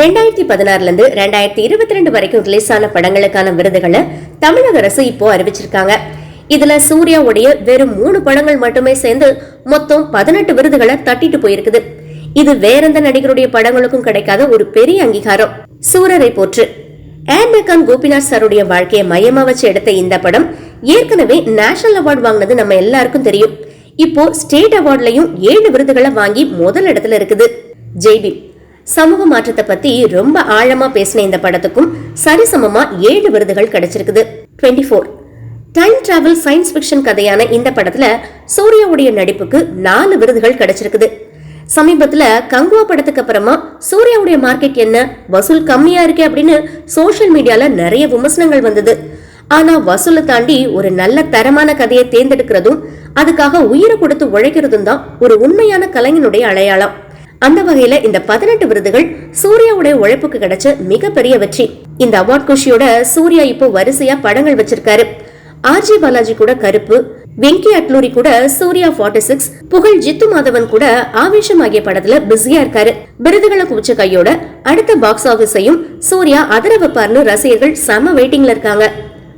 ரெண்டாயிரத்தி பதினாறுல இருந்து ரெண்டாயிரத்தி இருபத்தி ரெண்டு வரைக்கும் ரிலீஸ் ஆன படங்களுக்கான விருதுகளை தமிழக அரசு இப்போ அறிவிச்சிருக்காங்க. இதுல சூர்யாவுடைய வெறும் மூணு படங்கள் மட்டுமே சேர்ந்து மொத்தம் பதினெட்டு விருதுகளை தட்டிட்டு போயிருக்குது. இது வேற எந்த நடிகருடைய படங்களுக்கும் கிடைக்காத ஒரு பெரிய அங்கீகாரம். சூரரை போற்று. ஆண்டகான் கோபிநாத் சாருடைய வாழ்க்கையை மையமா வச்சு எடுத்த இந்த படம் ஏற்கனவே நேஷனல் அவார்டு வாங்கினது நம்ம எல்லாருக்கும் தெரியும். இப்போ ஸ்டேட் அவார்ட்லயும் ஏழு விருதுகளை வாங்கி முதல் இடத்துல இருக்குது. ஜெய்பீம். சமூக மாற்றத்தை பத்தி ரொம்ப ஆழமா பேசின இந்த படத்துக்கும் சரிசமமா ஏழு விருதுகள் கிடைச்சிருக்குது. 24 four time travel science fiction கதையான இந்த படத்துல சூர்யாவுடைய நடிப்புக்கு நாலு விருதுகள் கிடைச்சிருக்குது. சமீபத்துல கங்குவா படத்துக்கு அப்புறமா சூர்யாவுடைய மார்க்கெட் என்ன? வசூல் கம்மியா இருக்கே அப்படின்னு சோசியல் மீடியால நிறைய விமர்சனங்கள் வந்தது. ஆனா வசூலை தாண்டி ஒரு நல்ல தரமான கதையை தேர்ந்தெடுக்கிறதும் அதுக்காக உயிரை கொடுத்து உழைக்கிறதும் தான் ஒரு உண்மையான கலைஞனுடைய அடையாளம். அந்த வகையில இந்த பதினெட்டு விருதுகள் சூர்யாவுடைய உழைப்புக்கு கிடைச்ச மிகப்பெரிய வெற்றி. இந்த அவார்ட் குஷியோட சூர்யா இப்போ வரிசையா படங்கள் வச்சிருக்காரு. ஆர்ஜி பாலாஜி கூட கருப்பு வெங்கி அட்லூரி கூட சூர்யா 46 சிக்ஸ் புகழ் ஜித்து மாதவன் கூட ஆவேசம் ஆகிய படத்துல பிஸியா இருக்காரு. விருதுகளை குவிச்ச கையோட அடுத்த பாக்ஸ் ஆபீஸையும் சூர்யா அதர வைப்பார்னு ரசிகர்கள் செம வெயிட்டிங்ல இருக்காங்க.